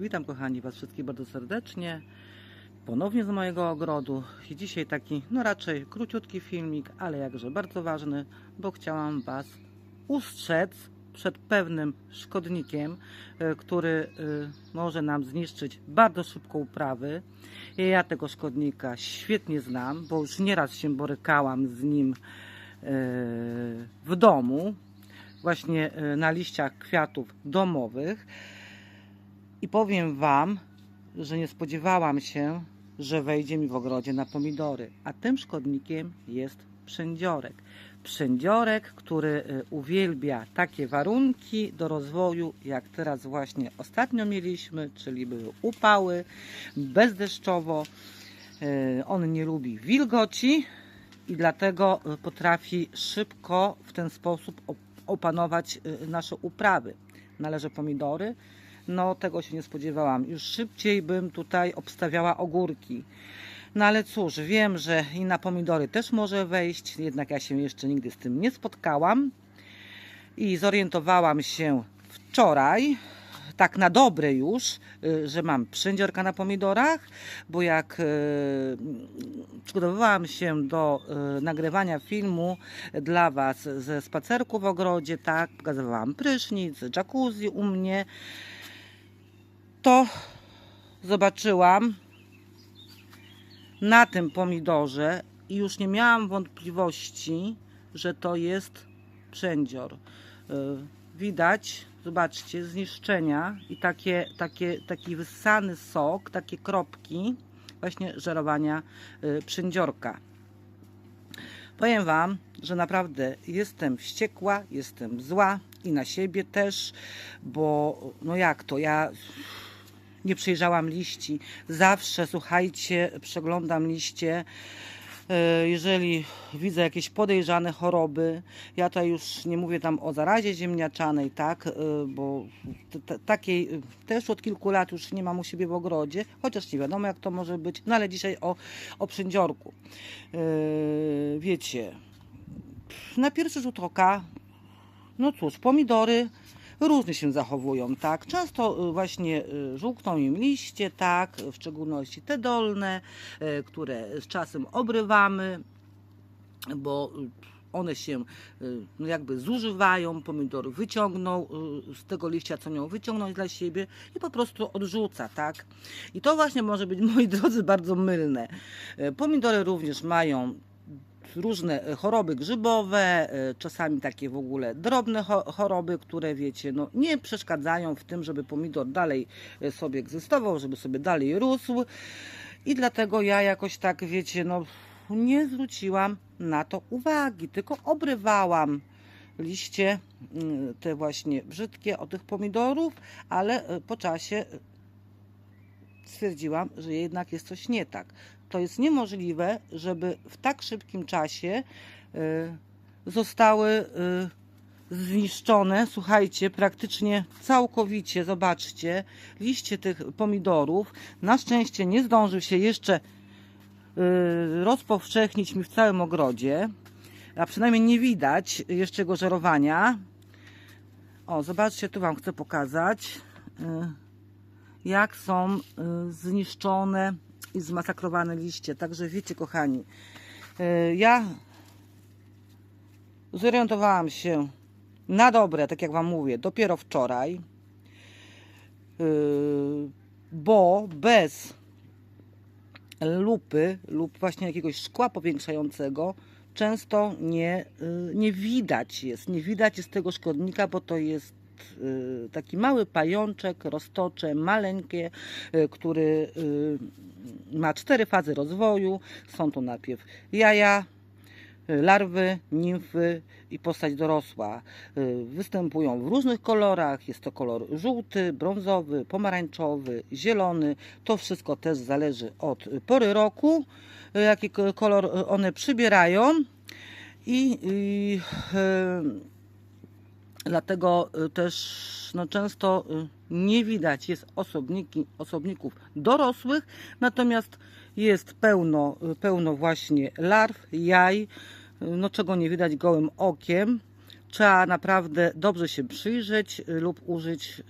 Witam kochani Was wszystkich bardzo serdecznie. Ponownie z mojego ogrodu. I dzisiaj taki, no raczej króciutki filmik, ale jakże bardzo ważny, bo chciałam Was ustrzec przed pewnym szkodnikiem, e, który e, może nam zniszczyć bardzo szybko uprawy. Ja tego szkodnika świetnie znam, bo już nieraz się borykałam z nim e, w domu, właśnie na liściach kwiatów domowych. I powiem Wam, że nie spodziewałam się, że wejdzie mi w ogrodzie na pomidory. A tym szkodnikiem jest przędziorek. Przędziorek, który y, uwielbia takie warunki do rozwoju, jak teraz właśnie ostatnio mieliśmy, czyli były upały, bezdeszczowo. Y, On nie lubi wilgoci i dlatego y, potrafi szybko w ten sposób op- opanować nasze uprawy. Należy pomidory, no tego się nie spodziewałam. Już szybciej bym tutaj obstawiała ogórki. No ale cóż, wiem, że i na pomidory też może wejść, jednak ja się jeszcze nigdy z tym nie spotkałam. I zorientowałam się wczoraj, tak na dobre już, y, że mam przędziorka na pomidorach, bo jak y, przygotowywałam się do y, nagrywania filmu dla Was ze spacerku w ogrodzie, tak, pokazywałam prysznic, jacuzzi u mnie, to zobaczyłam na tym pomidorze i już nie miałam wątpliwości, że to jest przędzior. Y, Widać, zobaczcie, zniszczenia i takie, takie, taki wyssany sok, takie kropki właśnie żerowania y, przędziorka. Powiem Wam, że naprawdę jestem wściekła, jestem zła i na siebie też, bo no jak to, ja nie przejrzałam liści. Zawsze, słuchajcie, przeglądam liście. E, Jeżeli widzę jakieś podejrzane choroby, ja tutaj już nie mówię tam o zarazie ziemniaczanej, tak, e, bo takiej e, też od kilku lat już nie mam u siebie w ogrodzie, chociaż nie wiadomo jak to może być, no ale dzisiaj o, o przędziorku. Wiecie, na pierwszy rzut oka, no cóż, pomidory różnie się zachowują, tak. Często y, właśnie y, żółkną im liście, tak, w szczególności te dolne, y, które z czasem obrywamy, bo one się no jakby zużywają, pomidor wyciągnął z tego liścia, co miał wyciągnąć dla siebie i po prostu odrzuca, tak. I to właśnie może być, moi drodzy, bardzo mylne. Pomidory również mają różne e, choroby grzybowe, e, czasami takie w ogóle drobne cho- choroby, które wiecie, no nie przeszkadzają w tym, żeby pomidor dalej e, sobie egzystował, żeby sobie dalej rósł. I dlatego ja jakoś tak, wiecie, no nie zwróciłam na to uwagi, tylko obrywałam liście mm, te właśnie brzydkie od tych pomidorów, ale po czasie stwierdziłam, że jednak jest coś nie tak. To jest niemożliwe, żeby w tak szybkim czasie y, zostały y, zniszczone, słuchajcie, praktycznie całkowicie, zobaczcie, liście tych pomidorów. Na szczęście nie zdążył się jeszcze y, rozpowszechnić mi w całym ogrodzie, a przynajmniej nie widać jeszcze jego żerowania. O, zobaczcie, tu Wam chcę pokazać. Jak są y, zniszczone i zmasakrowane liście. Także wiecie, kochani, y, ja zorientowałam się na dobre, tak jak Wam mówię, dopiero wczoraj, y, bo bez lupy lub właśnie jakiegoś szkła powiększającego często nie, nie widać jest, nie widać jest tego szkodnika, bo to jest taki mały pajączek, roztocze, maleńkie, y, który y, ma cztery fazy rozwoju. Są to najpierw jaja, y, larwy, nimfy i postać dorosła. Y, Występują w różnych kolorach. Jest to kolor żółty, brązowy, pomarańczowy, zielony. To wszystko też zależy od y, pory roku, y, jaki kolor y, one przybierają. I, i y, Dlatego y, też no, często y, nie widać jest osobniki, osobników dorosłych, natomiast jest pełno, y, pełno właśnie larw, jaj, no, czego nie widać gołym okiem. Trzeba naprawdę dobrze się przyjrzeć lub użyć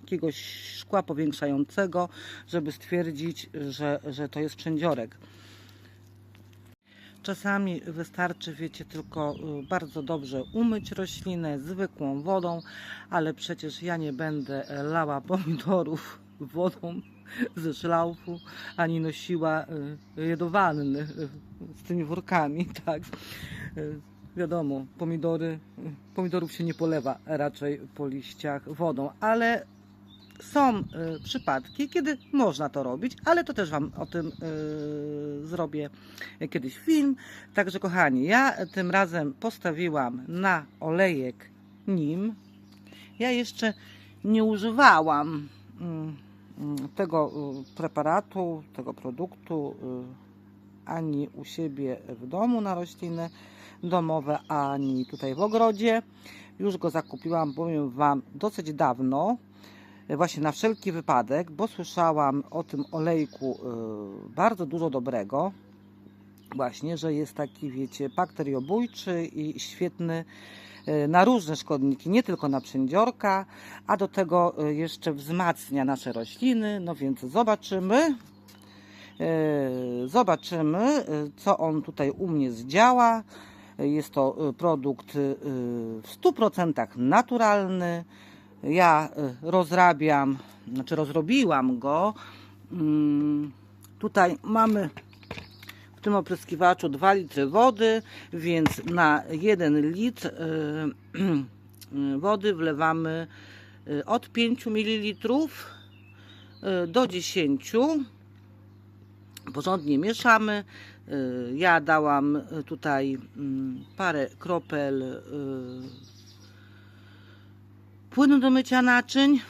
jakiegoś szkła powiększającego, żeby stwierdzić, że, że to jest przędziorek. Czasami wystarczy, wiecie, tylko y, bardzo dobrze umyć roślinę zwykłą wodą, ale przecież ja nie będę e, lała pomidorów wodą ze szlaufu, ani nosiła y, je do wanny y, z tymi workami, tak. Wiadomo, pomidory, pomidorów się nie polewa raczej po liściach wodą, ale są y, przypadki, kiedy można to robić, ale to też Wam o tym y, zrobię kiedyś film. Także kochani, ja tym razem postawiłam na olejek nim. Ja jeszcze nie używałam mm, mm, tego y, preparatu, tego produktu ani u siebie w domu na rośliny domowe, ani tutaj w ogrodzie. Już go zakupiłam, powiem Wam, dosyć dawno właśnie na wszelki wypadek, bo słyszałam o tym olejku y, bardzo dużo dobrego. Właśnie, że jest taki, wiecie, bakteriobójczy i świetny y, na różne szkodniki, nie tylko na przędziorka, a do tego jeszcze wzmacnia nasze rośliny. No więc zobaczymy. Zobaczymy, co on tutaj u mnie zdziała. Jest to produkt w 100% naturalny. Ja y, rozrabiam, znaczy rozrobiłam go. Mm, Tutaj mamy w tym opryskiwaczu 2 litry wody, więc na 1 litr y, y, wody wlewamy od 5 ml do 10. Porządnie mieszamy. Ja dałam tutaj mm, parę kropel płynu do mycia naczyń.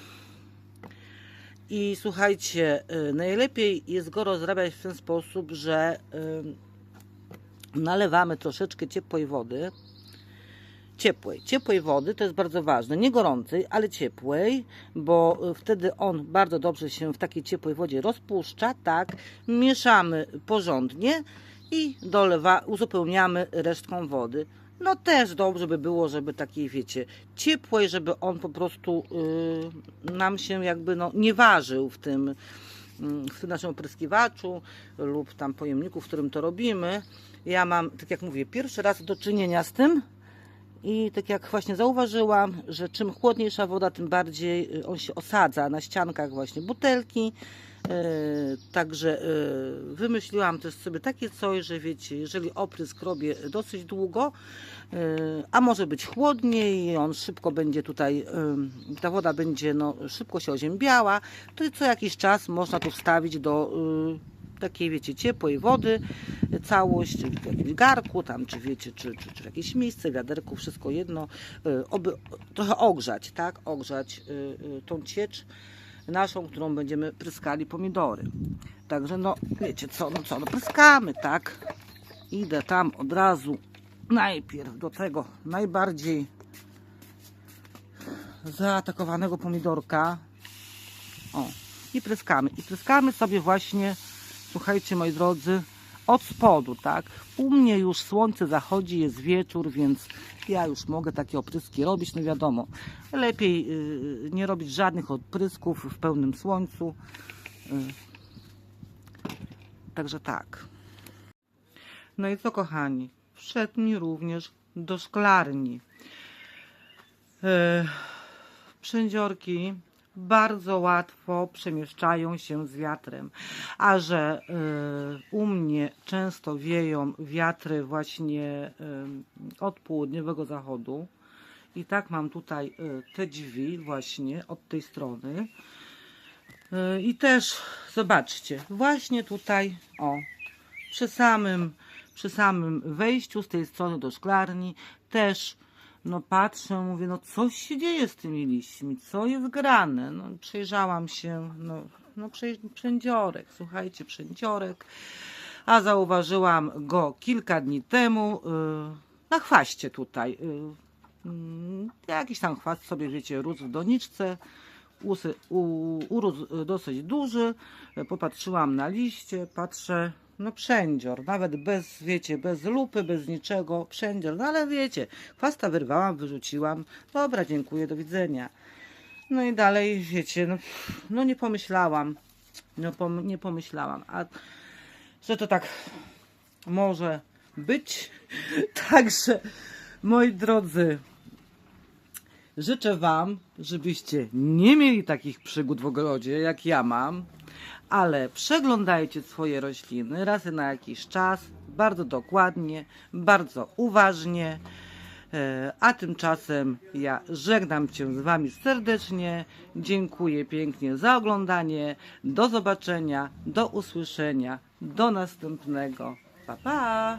I słuchajcie, y, najlepiej jest go rozrabiać w ten sposób, że y, nalewamy troszeczkę ciepłej wody. Ciepłej, ciepłej wody, to jest bardzo ważne, nie gorącej, ale ciepłej, bo y, wtedy on bardzo dobrze się w takiej ciepłej wodzie rozpuszcza, tak, mieszamy porządnie i dolewa, uzupełniamy resztką wody. No też dobrze by było, żeby takiej, wiecie, ciepłej, żeby on po prostu y, nam się jakby no, nie ważył w tym, mm, w tym naszym opryskiwaczu lub tam pojemniku, w którym to robimy. Ja mam, tak jak mówię, pierwszy raz do czynienia z tym i tak jak właśnie zauważyłam, że czym chłodniejsza woda, tym bardziej y, on się osadza na ściankach właśnie butelki. Yy, Także yy, wymyśliłam też sobie takie coś, że wiecie, jeżeli oprysk robię dosyć długo, yy, a może być chłodniej on szybko będzie tutaj, ta woda będzie no, szybko się oziębiała, to co jakiś czas można tu wstawić do takiej, wiecie, ciepłej wody, całość, w jakimś garku tam, czy wiecie, czy, czy, czy jakieś miejsce, wiaderku, wszystko jedno, oby trochę ogrzać, tak, ogrzać tą ciecz naszą, którą będziemy pryskali pomidory. Także no, wiecie co, no co, no pryskamy, tak? Idę tam od razu najpierw do tego najbardziej zaatakowanego pomidorka. O, i pryskamy. I pryskamy sobie właśnie, słuchajcie moi drodzy, od spodu, tak? U mnie już słońce zachodzi, jest wieczór, więc ja już mogę takie opryski robić. No wiadomo, lepiej yy, nie robić żadnych odprysków w pełnym słońcu. Yy. Także tak. No i co kochani, wszedł mi również do szklarni. Yy, przędziorki bardzo łatwo przemieszczają się z wiatrem, a że y, u mnie często wieją wiatry właśnie y, od południowego zachodu i tak mam tutaj y, te drzwi właśnie od tej strony. Y, i też zobaczcie, właśnie tutaj o przy samym przy samym wejściu z tej strony do szklarni też no patrzę, mówię, no coś się dzieje z tymi liśćmi, co jest grane. No przejrzałam się, no, no przędziorek, słuchajcie, przędziorek, a zauważyłam go kilka dni temu yy, na chwaście tutaj. Yy, mm, jakiś tam chwast sobie, wiecie, rósł w doniczce, urósł dosyć duży, popatrzyłam na liście, patrzę, no przędzior, nawet bez, wiecie, bez lupy, bez niczego, przędzior, no ale wiecie, chwasta wyrwałam, wyrzuciłam, dobra, dziękuję, do widzenia. No i dalej, wiecie, no, no nie pomyślałam, no pom, nie pomyślałam, a że to tak może być. Także, moi drodzy, życzę Wam, żebyście nie mieli takich przygód w ogrodzie, jak ja mam, ale przeglądajcie swoje rośliny raz na jakiś czas, bardzo dokładnie, bardzo uważnie. E, A tymczasem ja żegnam się z Wami serdecznie. Dziękuję pięknie za oglądanie. Do zobaczenia, do usłyszenia, do następnego. Pa, pa!